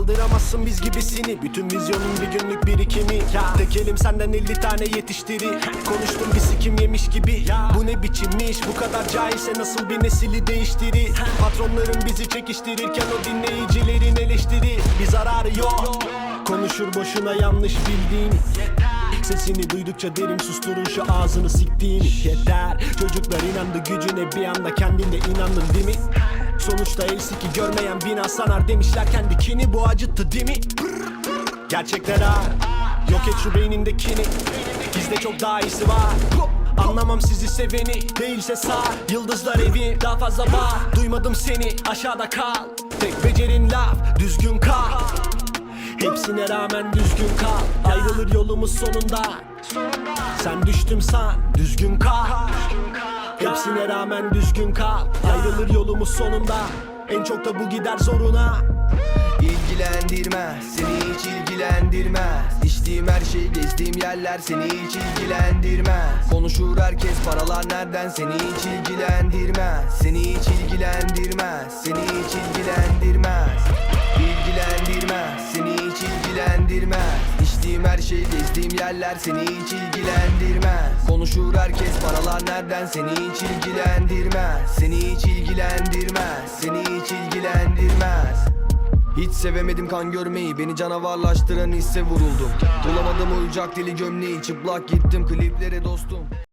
Kaldıramazsın biz gibisini. Bütün vizyonun bir günlük birikimi. Ya. Tek elim senden 50 tane yetiştirir Konuştum bir sikim yemiş gibi. Bu ne biçim iş? Bu kadar cahilse nasıl bir nesili değiştirir? Patronların bizi çekiştirirken o dinleyicilerin eleştiri. Bir zararı yok. Konuşur boşuna yanlış bildiğin. Sesini duydukça derim susturun şu ağzını siktiğini Yeter. Çocuklar inandı gücüne bir anda kendinde inandın değil mi? Sonuçta el siki görmeyen bina sanar demişler kendikini bu acıttı değil mi? Gerçekler ağır Yok et şu beynindekini. Bizde çok daha iyisi var. Anlamam sizi seveni Değilse sağ. Yıldızlar evi Daha fazla bağır Duymadım seni Aşağıda kal. Tek becerin laf Düzgün kal. Hepsine rağmen düzgün kal. Ayrılır yolumuz sonunda. Sen düştüm san Düzgün kal Hepsine rağmen düzgün kal. Ayrılır yolumuz sonunda. En çok da bu gider zoruna. İlgilendirmez seni hiç ilgilendirmez İçtiğim her şey gezdiğim yerler seni hiç ilgilendirmez Konuşur herkes paralar nereden seni hiç ilgilendirmez Seni hiç ilgilendirmez seni hiç ilgilendirmez İlgilendirmez seni İçtiğim her şey gezdiğim yerler seni hiç ilgilendirmez. Konuşur herkes paralar nereden seni hiç ilgilendirmez. Seni hiç ilgilendirmez seni hiç ilgilendirmez. Hiç sevemedim kan görmeyi Beni canavarlaştıran hisse vuruldum. Bulamadım uyacak deli gömleği Çıplak gittim kliplere dostum